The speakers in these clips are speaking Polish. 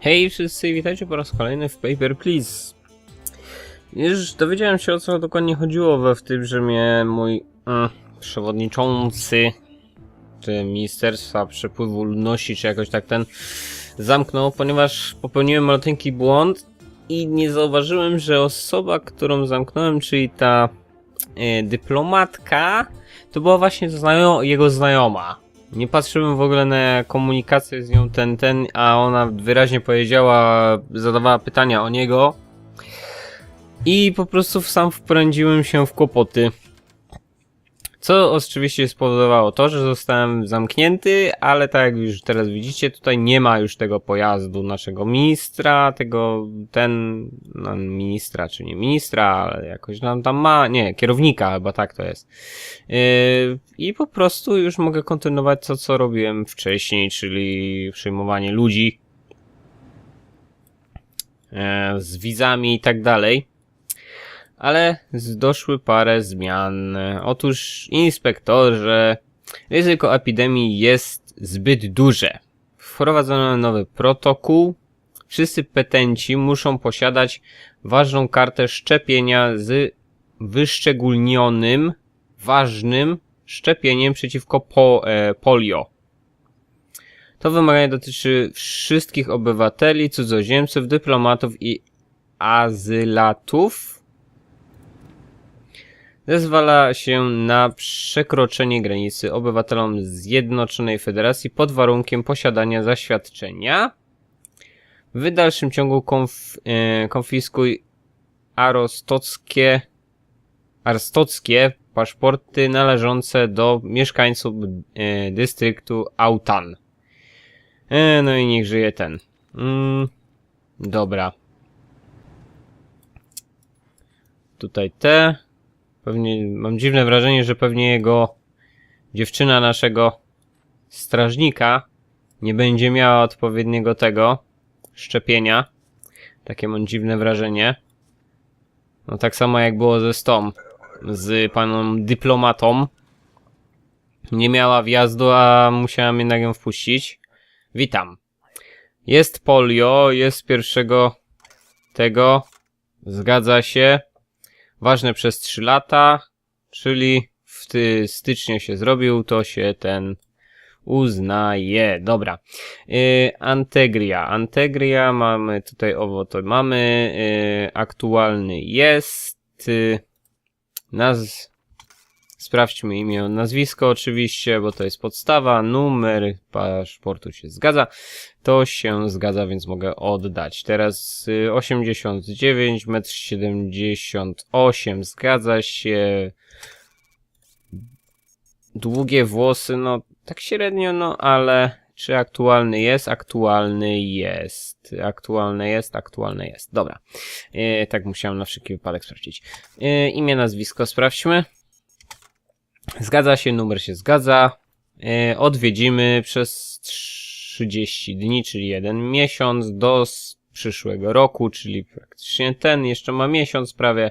Hej wszyscy, witajcie po raz kolejny w Paper Please. Już dowiedziałem się o co dokładnie chodziło we w tym, że mnie mój mm, przewodniczący czy Ministerstwa Przepływu Ludności, czy jakoś tak ten zamknął, ponieważ popełniłem maleńki błąd i nie zauważyłem, że osoba, którą zamknąłem, czyli ta e, dyplomatka, to była właśnie znajo- jego znajoma. Nie patrzyłem w ogóle na komunikację z nią ten, ten, a ona wyraźnie powiedziała, zadawała pytania o niego. I po prostu sam wprędziłem się w kłopoty. Co oczywiście spowodowało to, że zostałem zamknięty, ale tak jak już teraz widzicie, tutaj nie ma już tego pojazdu naszego ministra, tego, ten, no, ministra, czy nie ministra, ale jakoś nam tam ma, nie, kierownika chyba tak to jest. Yy, I po prostu już mogę kontynuować to, co robiłem wcześniej, czyli przyjmowanie ludzi e, z wizami i tak dalej. Ale doszły parę zmian. Otóż inspektorze, ryzyko epidemii jest zbyt duże. Wprowadzono nowy protokół. Wszyscy petenci muszą posiadać ważną kartę szczepienia z wyszczególnionym, ważnym szczepieniem przeciwko po, e, polio. To wymaganie dotyczy wszystkich obywateli, cudzoziemców, dyplomatów i azylatów. Zezwala się na przekroczenie granicy obywatelom Zjednoczonej Federacji pod warunkiem posiadania zaświadczenia. W dalszym ciągu konf, e, konfiskuj arostockie, arstockie paszporty należące do mieszkańców e, dystryktu Autan. E, no i niech żyje ten. Mm, dobra. Tutaj te. Pewnie mam dziwne wrażenie, że pewnie jego dziewczyna naszego strażnika nie będzie miała odpowiedniego tego szczepienia. Takie mam dziwne wrażenie. No tak samo jak było ze Stom, z paną dyplomatą. Nie miała wjazdu, a musiałem jednak ją wpuścić. Witam. Jest polio, jest pierwszego tego. Zgadza się. Ważne przez 3 lata, czyli w ty, styczniu się zrobił, to się ten uznaje. Dobra. Yy, Antegria. Antegria mamy tutaj owo to mamy. Yy, aktualny jest. Yy, naz... Sprawdźmy imię, nazwisko oczywiście, bo to jest podstawa. Numer paszportu się zgadza. To się zgadza, więc mogę oddać. Teraz y, 89, 1,78 m zgadza się. Długie włosy, no tak średnio, no ale czy aktualny jest? Aktualny jest. Aktualny jest, aktualny jest. Dobra. Y, tak musiałem na wszelki wypadek sprawdzić. Y, imię, nazwisko sprawdźmy. Zgadza się, numer się zgadza. E, odwiedzimy przez 30 dni, czyli jeden miesiąc do przyszłego roku, czyli praktycznie ten jeszcze ma miesiąc prawie.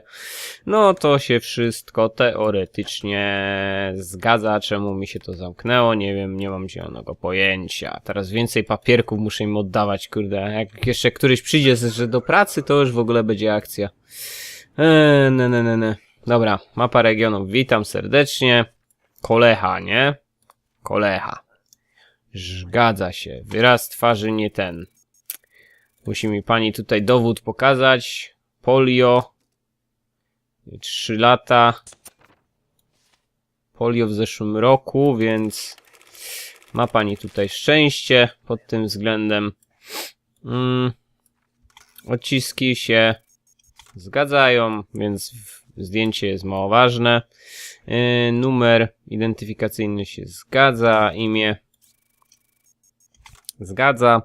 No to się wszystko teoretycznie zgadza. Czemu mi się to zamknęło? Nie wiem, nie mam zielonego pojęcia. Teraz więcej papierków muszę im oddawać, kurde. Jak jeszcze któryś przyjdzie, że do pracy, to już w ogóle będzie akcja. Eee, ne, ne, ne, ne. Dobra, mapa regionów. Witam serdecznie. Kolecha, nie? Kolecha. Zgadza się. Wyraz twarzy nie ten. Musi mi pani tutaj dowód pokazać. Polio. Trzy lata. Polio w zeszłym roku, więc ma pani tutaj szczęście pod tym względem. Mm. Odciski się zgadzają, więc zdjęcie jest mało ważne. Yy, numer identyfikacyjny się zgadza, imię zgadza.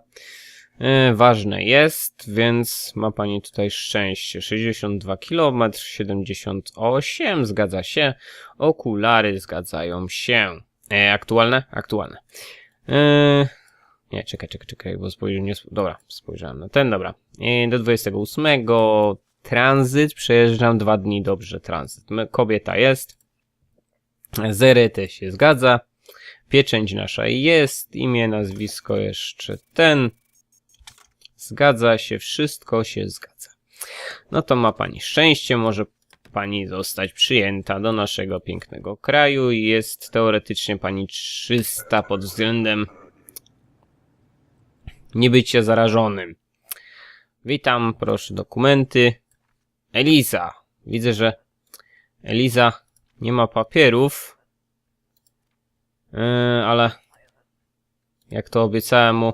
Yy, ważne jest, więc ma pani tutaj szczęście. 62 km, 78 zgadza się. Okulary zgadzają się. E, aktualne? Aktualne. Yy, nie, czekaj, czekaj, czekaj, bo spojrzałem, nie, dobra, spojrzałem na ten, dobra. Yy, do 28 tranzyt, przejeżdżam dwa dni, dobrze, tranzyt. Kobieta jest, Zeryty się zgadza, pieczęć nasza jest, imię, nazwisko jeszcze ten, Zgadza się, wszystko się zgadza. No to ma pani szczęście, może pani zostać przyjęta do naszego pięknego kraju i jest teoretycznie pani 300 pod względem niebycia zarażonym. Witam, proszę dokumenty. Eliza. Widzę, że Eliza nie ma papierów. Yy, ale jak to obiecałem mu.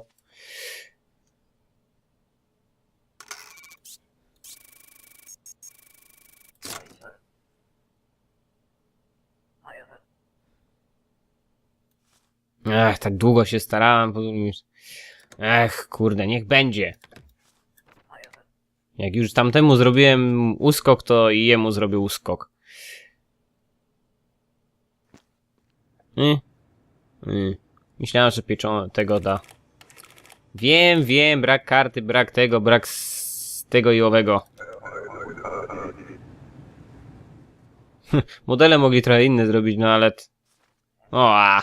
Ech, tak długo się starałem. Ech, kurde, niech będzie. Jak już tamtemu zrobiłem uskok, to i jemu zrobię uskok. Y? Y. Myślałem, że pieczą tego da. Wiem, wiem, brak karty, brak tego, brak s- tego i owego. Modele mogli trochę inne zrobić, no ale... O, a.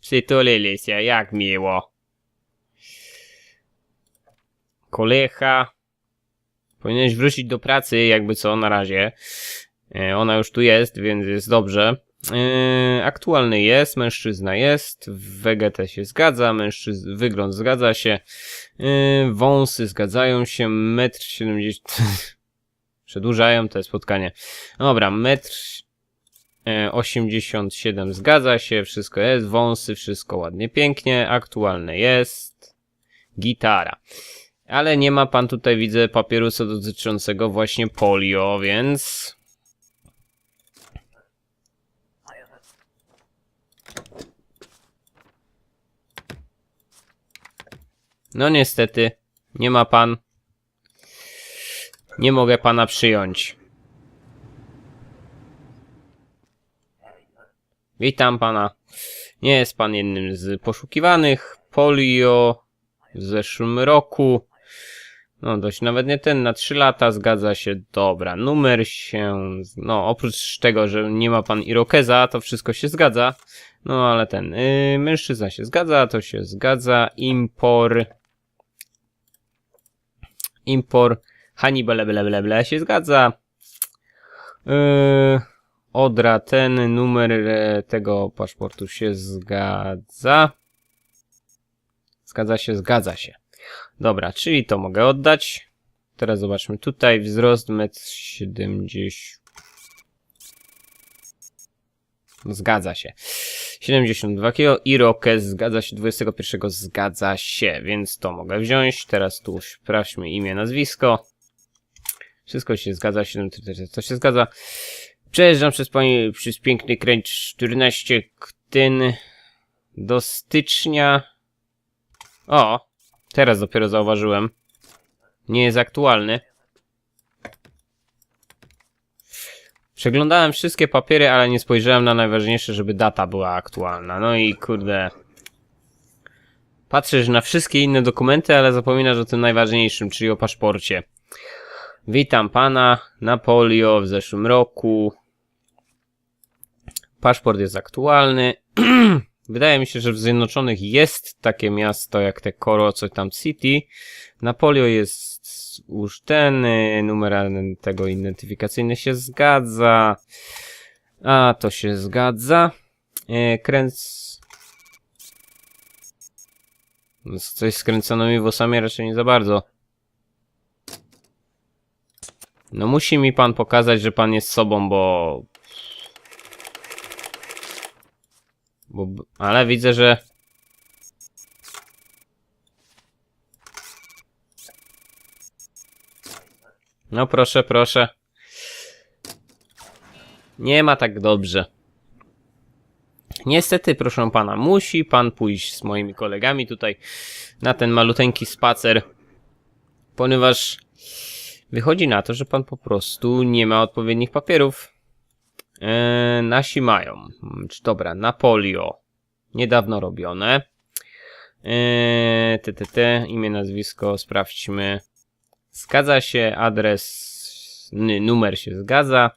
Przytulili się, jak miło. Kolecha. Powinieneś wrócić do pracy, jakby co, na razie. E, Ona już tu jest, więc jest dobrze. E, Aktualny jest, mężczyzna jest, WGT się zgadza, mężczyzn, wygląd zgadza się, e, wąsy zgadzają się, metr 70... Przedłużają te spotkanie. Dobra, metr e, 87 zgadza się, wszystko jest, wąsy, wszystko ładnie, pięknie, aktualne jest, gitara. Ale nie ma pan tutaj, widzę, papierusa dotyczącego właśnie polio, więc... No niestety, nie ma pan. Nie mogę pana przyjąć. Witam pana. Nie jest pan jednym z poszukiwanych. Polio w zeszłym roku. No dość nawet nie ten, na 3 lata zgadza się. Dobra, numer się... No oprócz tego, że nie ma pan Irokeza, to wszystko się zgadza. No ale ten, yy, mężczyzna się zgadza, to się zgadza. Impor... Impor... Hannibal, ble, ble, ble, się zgadza. Yy, Odra, ten numer e, tego paszportu się zgadza. Zgadza się, zgadza się. Dobra, czyli to mogę oddać. Teraz zobaczmy tutaj, wzrost 1,70 m. Zgadza się. 72 kg. Irokez zgadza się. 21 zgadza się, więc to mogę wziąć. Teraz tu sprawdźmy imię, nazwisko. Wszystko się zgadza. 7 to się zgadza. Przejeżdżam przez, pani, przez piękny kręć 14 ktyn do stycznia. O, teraz dopiero zauważyłem. Nie jest aktualny. Przeglądałem wszystkie papiery, ale nie spojrzałem na najważniejsze, żeby data była aktualna. No i kurde. Patrzysz na wszystkie inne dokumenty, ale zapominasz o tym najważniejszym, czyli o paszporcie. Witam pana, Napolio w zeszłym roku. Paszport jest aktualny. Wydaje mi się, że w Zjednoczonych jest takie miasto jak te Koro, coś tam City. Napolio jest już ten, y, numer tego identyfikacyjny się zgadza. A, to się zgadza. E, Kręc... No, Coś z kręconymi włosami raczej nie za bardzo. No musi mi pan pokazać, że pan jest sobą, bo... bo... Ale widzę, że... No proszę, proszę. Nie ma tak dobrze. Niestety, proszę pana, musi pan pójść z moimi kolegami tutaj na ten maluteńki spacer, ponieważ wychodzi na to, że pan po prostu nie ma odpowiednich papierów. Eee, nasi mają. Hmm, dobra, Napolio. Niedawno robione. Eee, te, imię, nazwisko, sprawdźmy. Zgadza się, adres, numer się zgadza.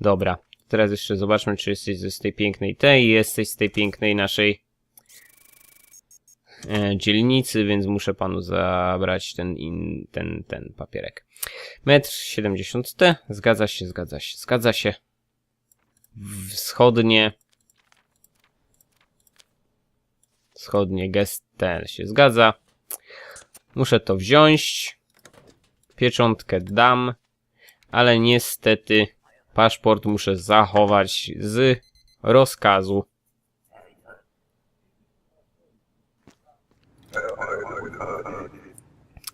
Dobra, teraz jeszcze zobaczmy, czy jesteś z tej pięknej tej, jesteś z tej pięknej naszej e, dzielnicy, więc muszę panu zabrać ten, in, ten, ten papierek. Metr 70T, zgadza się, zgadza się, zgadza się. Wschodnie. Wschodnie gest ten się zgadza. Muszę to wziąć. Pieczątkę dam, ale niestety paszport muszę zachować z rozkazu.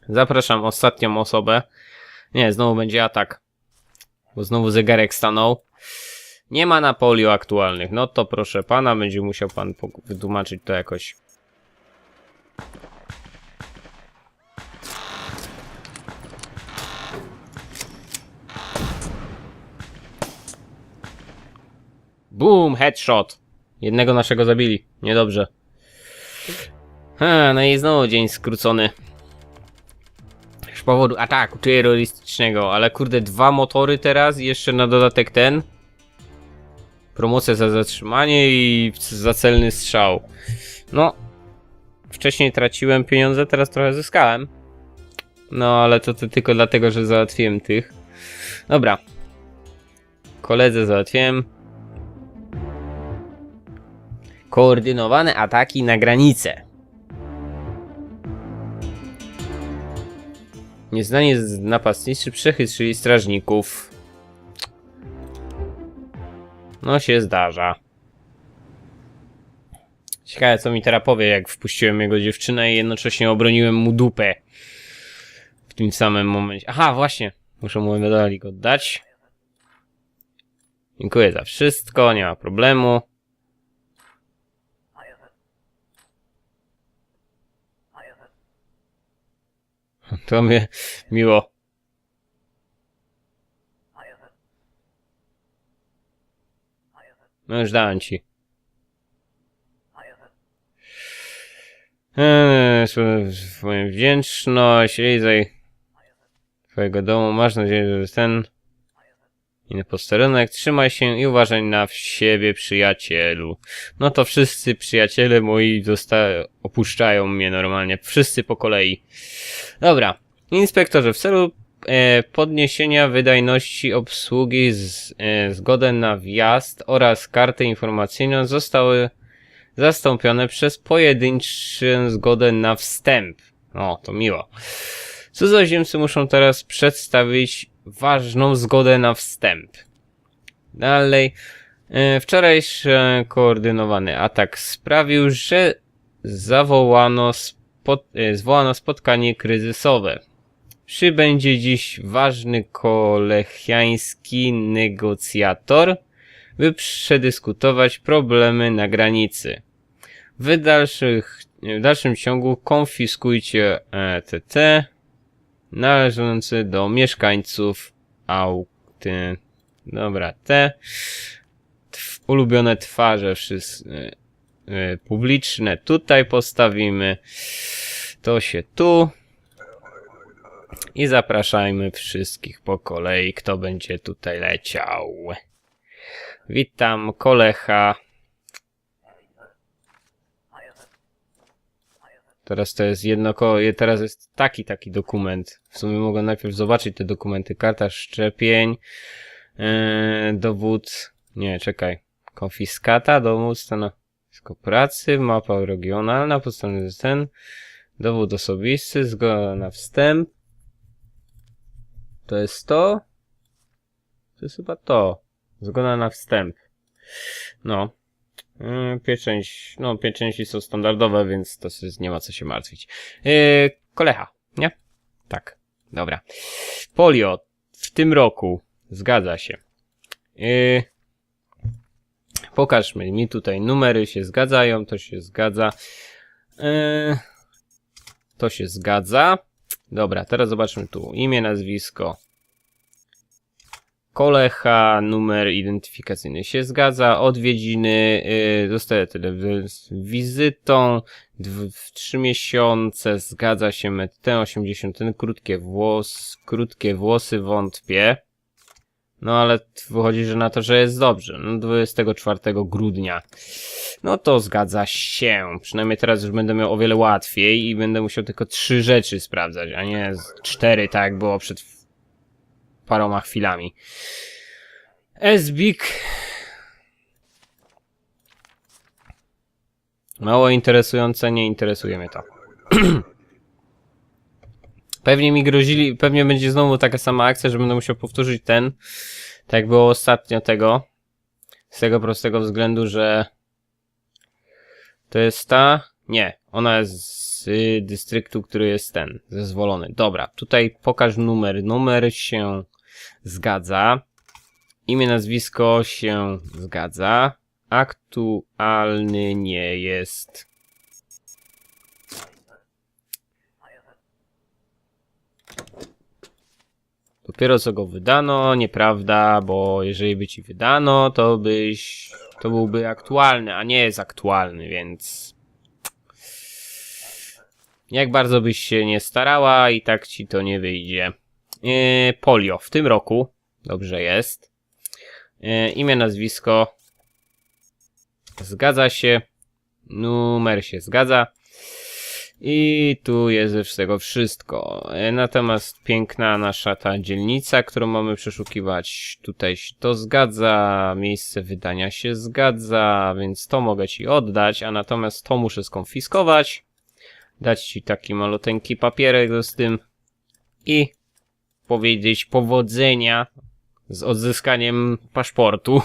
Zapraszam ostatnią osobę. Nie, znowu będzie atak. Bo znowu zegarek stanął. Nie ma na polio aktualnych. No to proszę pana, będzie musiał pan wytłumaczyć to jakoś. Boom, headshot. Jednego naszego zabili. Niedobrze. Ha, no i znowu dzień skrócony. Z powodu ataku terrorystycznego, ale kurde, dwa motory teraz i jeszcze na dodatek ten. Promocja za zatrzymanie i za celny strzał. No, wcześniej traciłem pieniądze, teraz trochę zyskałem. No, ale to, to tylko dlatego, że załatwiłem tych. Dobra. Koledze załatwiłem. Koordynowane ataki na granicę. Nieznanie z napastniczy przechytrzyli strażników. No się zdarza. Ciekawe co mi teraz powie, jak wpuściłem jego dziewczynę i jednocześnie obroniłem mu dupę. W tym samym momencie. Aha, właśnie. Muszę mu medalik oddać. Dziękuję za wszystko, nie ma problemu. To mnie miło. No już dałem ci. Eee, swoją wdzięczność, Ejzaj. Twojego domu, masz nadzieję, że jest ten... Inny posterunek, trzymaj się i uważaj na siebie, przyjacielu. No to wszyscy przyjaciele moi opuszczają mnie normalnie. Wszyscy po kolei. Dobra. Inspektorze, w celu e, podniesienia wydajności obsługi z, e, zgodę na wjazd oraz kartę informacyjną zostały zastąpione przez pojedynczą zgodę na wstęp. O, to miło. Cudzoziemcy muszą teraz przedstawić ważną zgodę na wstęp. Dalej. E, Wczorajszy koordynowany atak sprawił, że zawołano spot, e, zwołano spotkanie kryzysowe. Przybędzie dziś ważny kolechiański negocjator, by przedyskutować problemy na granicy. W, dalszych, w dalszym ciągu konfiskujcie ETT należący do mieszkańców Aukty. Dobra, te ulubione twarze wszystkie publiczne tutaj postawimy. To się tu. I zapraszajmy wszystkich po kolei, kto będzie tutaj leciał. Witam, kolecha. Teraz to jest jedno teraz jest taki, taki dokument. W sumie mogę najpierw zobaczyć te dokumenty. Karta szczepień, yy, dowód, nie, czekaj. Konfiskata, dowód stanowisko pracy, mapa regionalna, podstawowy ten, dowód osobisty, zgoda na wstęp. To jest to? To jest chyba to. Zgoda na wstęp. No. Yy, Pieczęć, no pieczęci są standardowe, więc to nie ma co się martwić. Yy, kolecha, nie? Tak, dobra. Polio w tym roku, zgadza się. Yy, pokażmy mi tutaj numery się zgadzają, to się zgadza. Yy, to się zgadza. Dobra, teraz zobaczmy tu imię, nazwisko. Kolecha, numer identyfikacyjny się zgadza, odwiedziny, yy, zostaje tyle z wizytą, w trzy miesiące zgadza się met T80, ten krótkie włos, krótkie włosy wątpię. No ale wychodzi, że na to, że jest dobrze. No 24 grudnia. No to zgadza się. Przynajmniej teraz już będę miał o wiele łatwiej i będę musiał tylko trzy rzeczy sprawdzać, a nie cztery, tak jak było przed paroma chwilami. SBIK. Mało interesujące, nie interesuje mnie to. Pewnie mi grozili, pewnie będzie znowu taka sama akcja, że będę musiał powtórzyć ten, tak jak było ostatnio tego. Z tego prostego względu, że to jest ta, nie, ona jest z y, dystryktu, który jest ten, zezwolony. Dobra, tutaj pokaż numer. Numer się zgadza. Imię, nazwisko się zgadza. Aktualny nie jest. Dopiero co go wydano, nieprawda, bo jeżeli by ci wydano, to byś. To byłby aktualny, a nie jest aktualny, więc. Jak bardzo byś się nie starała, i tak ci to nie wyjdzie. Yy, polio w tym roku. Dobrze jest. Yy, imię, nazwisko. Zgadza się. Numer się zgadza. I tu jest z tego wszystko. E, Natomiast piękna nasza ta dzielnica, którą mamy przeszukiwać, tutaj się to zgadza, miejsce wydania się zgadza, więc to mogę ci oddać, a natomiast to muszę skonfiskować, dać ci taki maluteńki papierek z tym i powiedzieć powodzenia z odzyskaniem paszportu.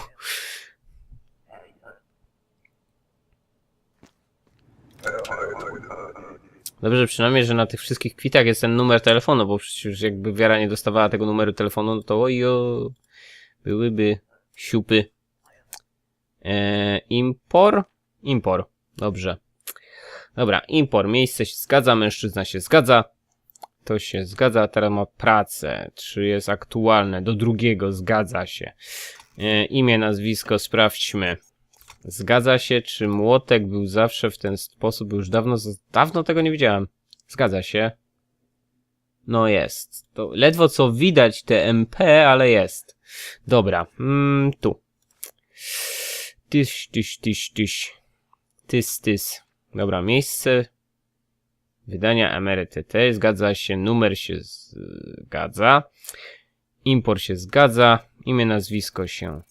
Dobrze przynajmniej, że na tych wszystkich kwitach jest ten numer telefonu, bo przecież jakby wiara nie dostawała tego numeru telefonu, no to ojo, byłyby siupy. Eee, impor? Impor. Dobrze. Dobra, impor. Miejsce się zgadza, mężczyzna się zgadza. To się zgadza, teraz ma pracę. Czy jest aktualne? Do drugiego zgadza się. E, imię, nazwisko, sprawdźmy. Zgadza się, czy młotek był zawsze w ten sposób? Już dawno, dawno tego nie widziałem. Zgadza się. No jest. To ledwo co widać te MP, ale jest. Dobra, mm, tu. Tyś, tyś, tyś, tyś. Tys, tys. Dobra, miejsce. Wydania emeryty zgadza się, numer się zgadza, import się zgadza, imię, nazwisko się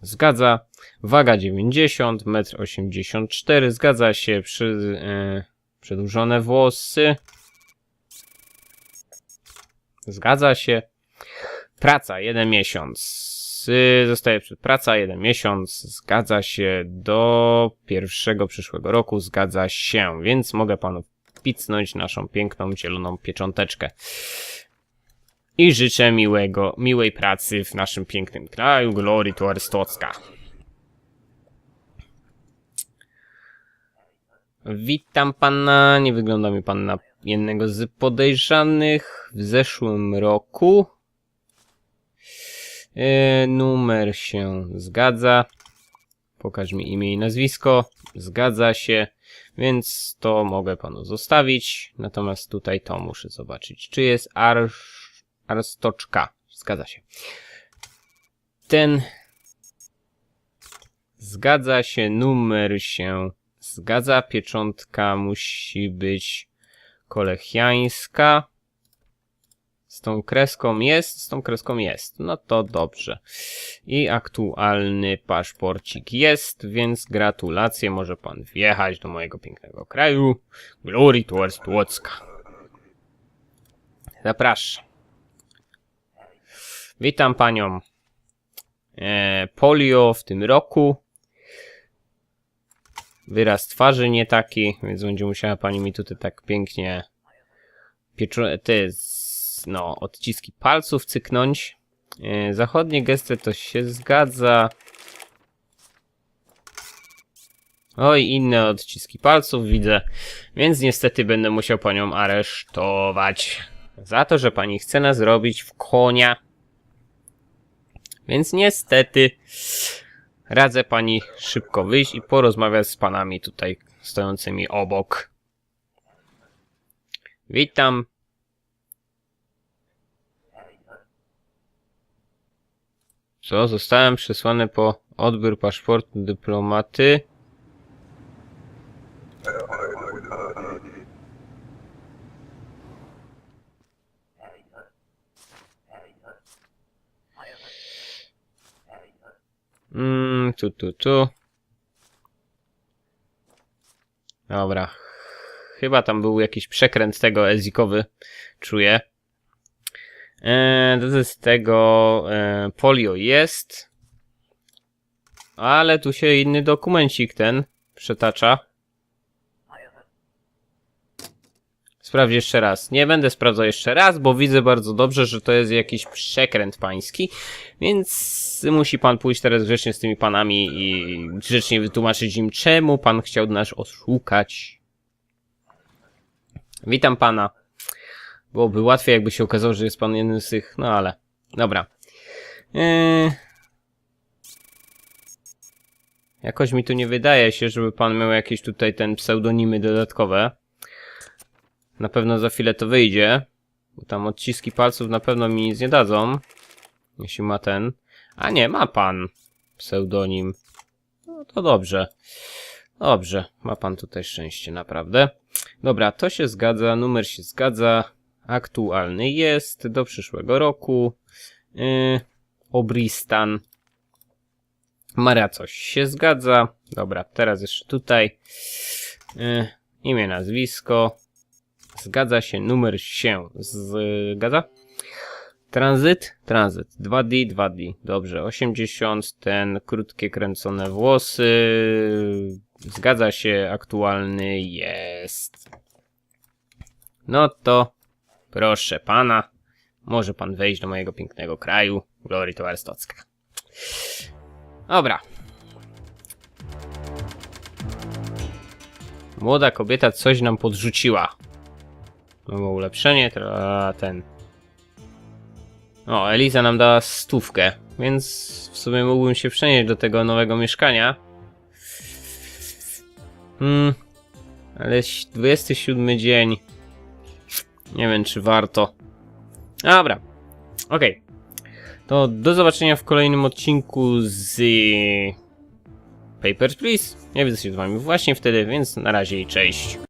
zgadza, waga 90, 1,84 m, zgadza się, przy, e, przedłużone włosy, zgadza się, praca, jeden miesiąc, zostaje przed praca, jeden miesiąc, zgadza się do pierwszego przyszłego roku, zgadza się, więc mogę panu picnąć naszą piękną zieloną piecząteczkę. I życzę miłego, miłej pracy w naszym pięknym kraju, glory to Arystocka. Witam pana, nie wygląda mi pan na jednego z podejrzanych w zeszłym roku. E, numer się zgadza. Pokaż mi imię i nazwisko. Zgadza się, więc to mogę panu zostawić. Natomiast tutaj to muszę zobaczyć. Czy jest arsz, arstoczka? Zgadza się. Ten zgadza się, numer się zgadza. Pieczątka musi być kolechiańska. Z tą kreską jest, z tą kreską jest. No to dobrze. I aktualny paszporcik jest, więc gratulacje, może pan wjechać do mojego pięknego kraju. Glory towards Tłocka. Zapraszam. Witam panią. E, polio w tym roku. Wyraz twarzy nie taki, więc będzie musiała pani mi tutaj tak pięknie pieczo... te no, odciski palców cyknąć. E, zachodnie gesty to się zgadza. Oj, inne odciski palców widzę, więc niestety będę musiał panią aresztować. Za to, że pani chce nas zrobić w konia. Więc niestety radzę pani szybko wyjść i porozmawiać z panami tutaj stojącymi obok. Witam. To zostałem przesłany po odbiór paszportu dyplomaty. Mm, tu, tu, tu. Dobra. Chyba tam był jakiś przekręt tego ezikowy, czuję. To z tego e, polio jest. Ale tu się inny dokumencik ten przetacza. Sprawdź jeszcze raz. Nie będę sprawdzał jeszcze raz, bo widzę bardzo dobrze, że to jest jakiś przekręt pański, więc musi pan pójść teraz grzecznie z tymi panami i grzecznie wytłumaczyć im, czemu pan chciał nas oszukać. Witam pana. Byłoby łatwiej, jakby się okazało, że jest pan jednym z tych, no ale, dobra. Eee... Jakoś mi tu nie wydaje się, żeby pan miał jakieś tutaj ten pseudonimy dodatkowe. Na pewno za chwilę to wyjdzie. Bo tam odciski palców na pewno mi nic nie dadzą. Jeśli ma ten. A nie, ma pan pseudonim. No to dobrze. Dobrze, ma pan tutaj szczęście, naprawdę. Dobra, to się zgadza, numer się zgadza. Aktualny jest do przyszłego roku. Yy, Obristan. Maria coś się zgadza. Dobra, teraz jeszcze tutaj. Yy, imię, nazwisko. Zgadza się, numer się zgadza. Tranzyt? Tranzyt. 2D, 2D. Dobrze, 80, ten krótkie kręcone włosy. Zgadza się, aktualny jest. No to proszę pana, może pan wejść do mojego pięknego kraju. Glory to Arstocka. Dobra. Młoda kobieta coś nam podrzuciła. Nowe ulepszenie, tra- ten. O, Eliza nam dała stówkę, więc w sumie mógłbym się przenieść do tego nowego mieszkania. Hmm, ale ś- 27 dzień. Nie wiem, czy warto. Dobra, okej. To do zobaczenia w kolejnym odcinku z Papers, Please. Ja widzę się z wami właśnie wtedy, więc na razie i cześć.